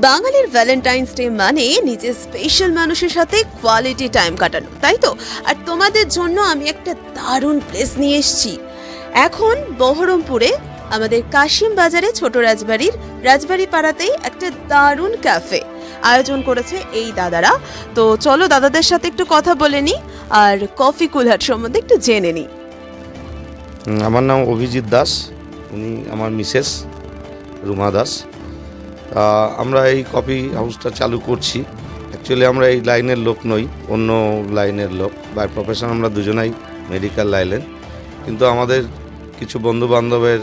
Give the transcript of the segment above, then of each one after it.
বাঙালির Valentine's day মানে নিজের স্পেশাল মানুষের সাথে কোয়ালিটি টাইম কাটানো, তাই তো? আর তোমাদের জন্য আমি একটা দারুণ প্লেস নিয়ে এসেছি। এখন বহরমপুরে আমাদের কাশিম বাজারে ছোট রাজবাড়ির রাজবাড়ি পাড়াতেই একটা দারুণ ক্যাফে আয়োজন করেছে এই দাদারা। তো চলো দাদাদের সাথে একটু কথা বলে নিই আর কফি কুলহাট সম্বন্ধে একটু জেনে নিই আমার নাম অভিজিৎ দাস, উনি আমার মিসেস রুমা দাস। আমরা এই কফি হাউসটা চালু করছি। অ্যাকচুয়ালি আমরা এই লাইনের লোক নই, অন্য লাইনের লোক। বাই প্রফেশন আমরা দুজনাই মেডিকেল লাইনের কিন্তু আমাদের কিছু বন্ধু বান্ধবের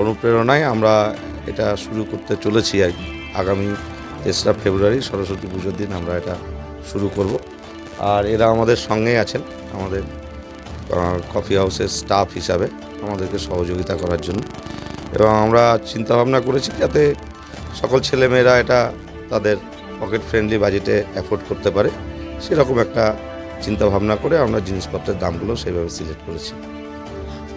অনুপ্রেরণায় আমরা এটা শুরু করতে চলেছি আর কি। আগামী তেসরা ফেব্রুয়ারি সরস্বতী পুজোর দিন আমরা এটা শুরু করব। আর এরা আমাদের সঙ্গেই আছেন, আমাদের কফি হাউসের স্টাফ হিসাবে আমাদেরকে সহযোগিতা করার জন্য। এবং আমরা চিন্তা ভাবনা করেছি যাতে সকল ছেলেমেয়েরা এটা তাদের পকেট ফ্রেন্ডলি বাজেটে অ্যাফোর্ড করতে পারে। সেরকম একটা চিন্তা ভাবনা করে আমরা জিনিসপত্রের দামগুলো সেইভাবে সিলেক্ট করেছি।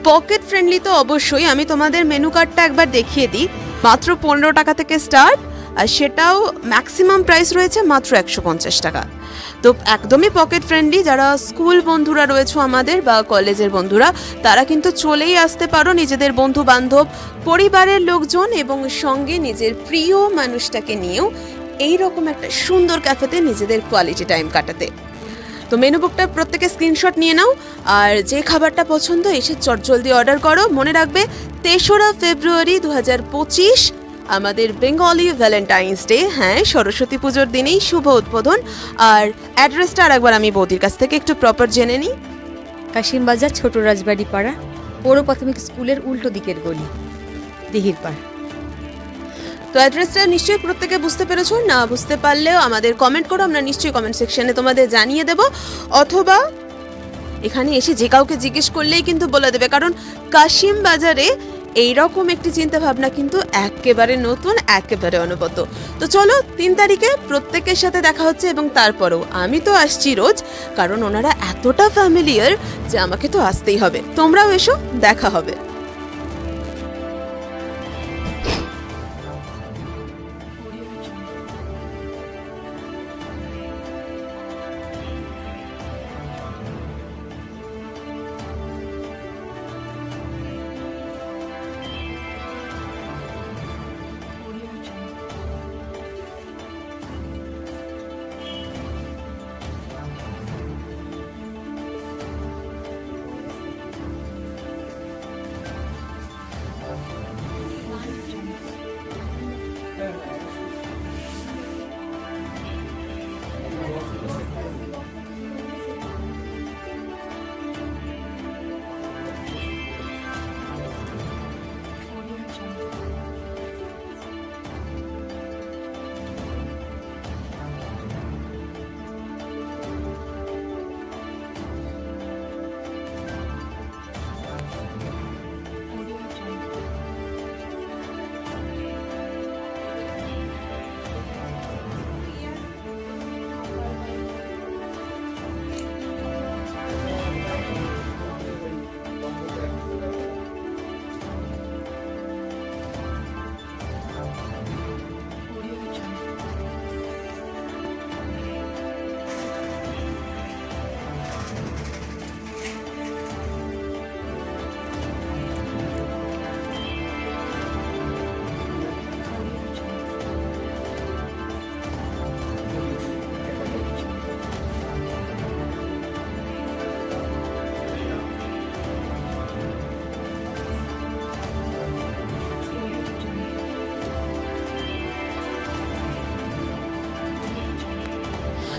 পকেট ফ্রেন্ডলি তো অবশ্যই। আমি তোমাদের মেনু কার্ডটা একবার দেখিয়ে দিই। মাত্র পনেরো টাকা থেকে স্টার্ট আর সেটাও ম্যাক্সিমাম প্রাইস রয়েছে মাত্র একশো পঞ্চাশ টাকা। তো একদমই পকেট ফ্রেন্ডলি যারা স্কুল বন্ধুরা রয়েছে আমাদের বা কলেজের বন্ধুরা, তারা কিন্তু চলেই আসতে পারো নিজেদের বন্ধু বান্ধব পরিবারের লোকজন এবং সঙ্গে নিজের প্রিয় মানুষটাকে নিয়েও এই রকম একটা সুন্দর ক্যাফেতে নিজেদের কোয়ালিটি টাইম কাটাতে। তো মেনু বুকটা প্রত্যেকে স্ক্রিনশট নিয়ে নাও আর যে খাবারটা পছন্দ এসে চটজলদি অর্ডার করো। মনে রাখবে, তেসরা ফেব্রুয়ারি দু হাজার পঁচিশ আমাদের বেঙ্গলি ভ্যালেন্টাইন্স ডে হ্যাঁ সরস্বতী পুজোর দিনেই শুভ উদ্বোধন। আর অ্যাড্রেসটা আর একবার আমি বৌদির কাছ থেকে একটু প্রপার জেনে নিই। কাশিমবাজার ছোট রাজবাড়ি পাড়া পৌর প্রাথমিক স্কুলের উল্টো দিকের গলি দিহির পাড়। তো অ্যাড্রেসটা নিশ্চয়ই প্রত্যেকে বুঝতে পেরেছ না বুঝতে পারলেও আমাদের কমেন্ট করো আমরা নিশ্চয়ই কমেন্ট সেকশনে তোমাদের জানিয়ে দেব। অথবা এখানে এসে যে কাউকে জিজ্ঞেস করলেই কিন্তু বলে দেবে কারণ কাশিম বাজারে এইরকম একটি চিন্তা ভাবনা কিন্তু একেবারে নতুন, একেবারে অনুগত তো চলো, তিন তারিখে প্রত্যেকের সাথে দেখা হচ্ছে এবং তারপরও আমি তো আসছি রোজ, কারণ ওনারা এতটা ফ্যামিলিয়ার যে আমাকে তো আসতেই হবে। তোমরাও এসো, দেখা হবে।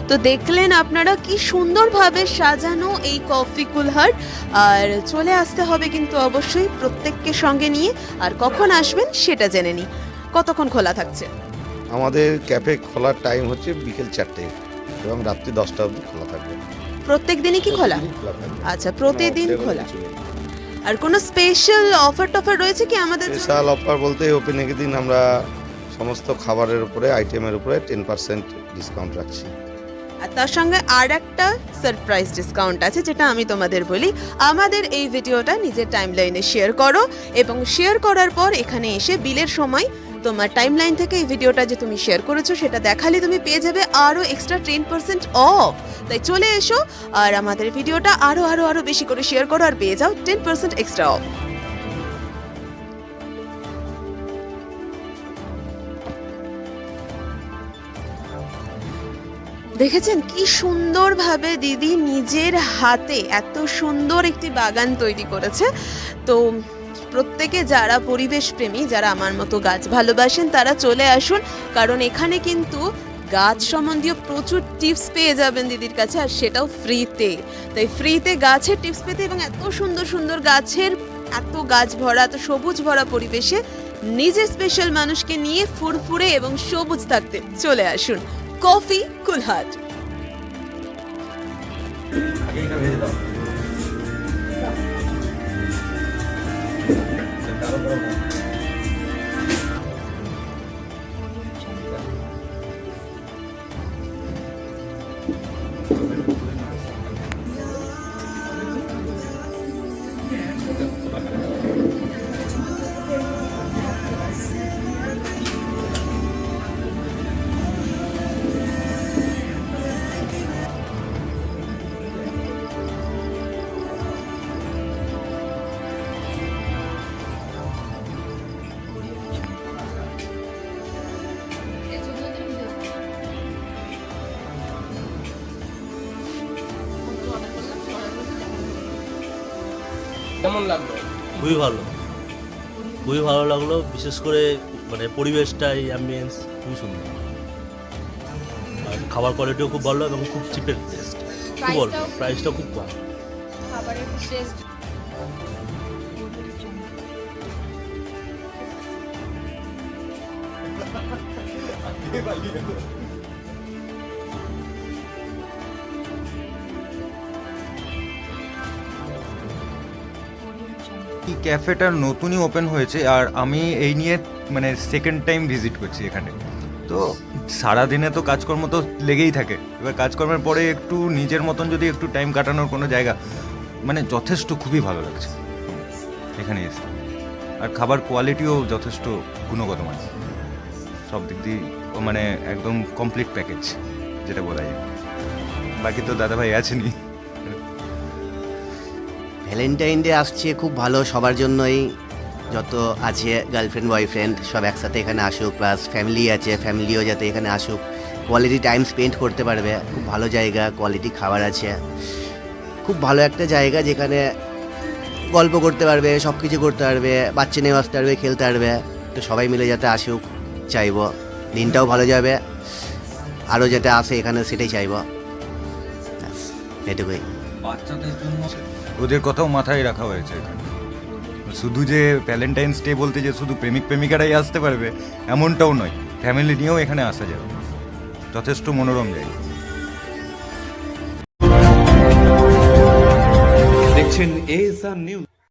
তো দেখলেন আপনারা কি সুন্দরভাবে সাজানো এই কফি কুলহার। আর চলে আসতে হবে কিন্তু অবশ্যই প্রত্যেককে সঙ্গে নিয়ে। আর কখন আসবেন সেটা জেনে নিই। কতক্ষণ খোলা থাকছে? আমাদের ক্যাফে খোলার টাইম হচ্ছে বিকেল চারটে এবং রাত্রি দশটা অবধি খোলা থাকবে। প্রত্যেক দিনই কি খোলা? আচ্ছা প্রতিদিন খোলা। আর কোনো স্পেশাল অফার টফার রয়েছে কি আমাদের? স্পেশাল অফার বলতে ওপেনিং দিন আমরা সমস্ত খাবারের উপরে আইটেমের উপরে টেন পার্সেন্ট ডিসকাউন্ট রাখছি। আর তার সঙ্গে আর একটা সারপ্রাইজ ডিসকাউন্ট আছে, যেটা আমি তোমাদের বলি। আমাদের এই ভিডিওটা নিজের টাইমলাইনে শেয়ার করো এবং শেয়ার করার পর এখানে এসে বিলের সময় তোমার টাইমলাইন থেকে এই ভিডিওটা যে তুমি শেয়ার করেছ, সেটা দেখালে তুমি পেয়ে যাবে আরও এক্সট্রা টেন পার্সেন্ট অফ তাই চলে এসো আর আমাদের ভিডিওটা আরও আরও আরও বেশি করে শেয়ার করো আর পেয়ে যাও টেন পার্সেন্ট এক্সট্রা অফ দেখেছেন কি সুন্দরভাবে দিদি নিজের হাতে এত সুন্দর একটি বাগান তৈরি করেছে। তো প্রত্যেকে যারা পরিবেশ প্রেমী, যারা আমার মতো গাছ ভালোবাসেন, তারা চলে আসুন, কারণ এখানে কিন্তু গাছ সম্বন্ধীয় প্রচুর টিপস পেয়ে যাবেন দিদির কাছে, আর সেটাও ফ্রিতে। তাই ফ্রিতে গাছের টিপস পেতে এবং এত সুন্দর সুন্দর গাছের এত গাছ ভরা, এত সবুজ ভরা পরিবেশে নিজের স্পেশাল মানুষকে নিয়ে ফুরফুরে এবং সবুজ থাকতে চলে আসুন। কফি কুলহাট কেমন লাগল? খুবই ভালো। খুবই ভালো লাগল বিশেষ করে মানে পরিবেশটা এই অ্যাম্বিয়েন্স খুবই সুন্দর। আর খাবার কোয়ালিটিও খুব ভালো এবং খুব চিপের টেস্ট খুব ভালো প্রাইসটাও খুব কম। এই ক্যাফেটা নতুনই ওপেন হয়েছে আর আমি এই নিয়ে মানে সেকেন্ড টাইম ভিজিট করছি এখানে। তো সারাদিনে তো কাজকর্ম তো লেগেই থাকে। এবার কাজকর্মের পরে একটু নিজের মতন যদি একটু টাইম কাটানোর কোনো জায়গা মানে যথেষ্ট খুবই ভালো লাগছে। এখানে এসে। আর খাবার কোয়ালিটিও যথেষ্ট গুণগত মান সব দিক দিয়ে মানে একদম কমপ্লিট প্যাকেজ যেটা বলা যায়। বাকি তো দাদাভাই আছেনই। ভ্যালেন্টাইন ডে আসছে, খুব ভালো, সবার জন্যই। যত আছে গার্লফ্রেন্ড বয়ফ্রেন্ড সব একসাথে এখানে আসুক প্লাস ফ্যামিলি আছে ফ্যামিলিও যাতে এখানে আসুক। কোয়ালিটি টাইম স্পেন্ড করতে পারবে, খুব ভালো জায়গা কোয়ালিটি খাবার আছে। খুব ভালো একটা জায়গা যেখানে গল্প করতে পারবে সব কিছু করতে পারবে, বাচ্চা নিয়ে আসতে পারবে, খেলতে পারবে। তো সবাই মিলে যাতে আসুক, চাইব। দিনটাও ভালো যাবে আরও যাতে আসে এখানে সেটাই চাইব। এটুকুই। ওদের কথাও মাথায় রাখা হয়েছে। শুধু যে ভ্যালেন্টাইন্স ডে বলতে যে শুধু প্রেমিক প্রেমিকারাই আসতে পারবে, এমনটাও নয়। ফ্যামিলি নিয়েও এখানে আসা যাবে। যথেষ্ট মনোরম জায়গা। দেখছেন এ নিউজ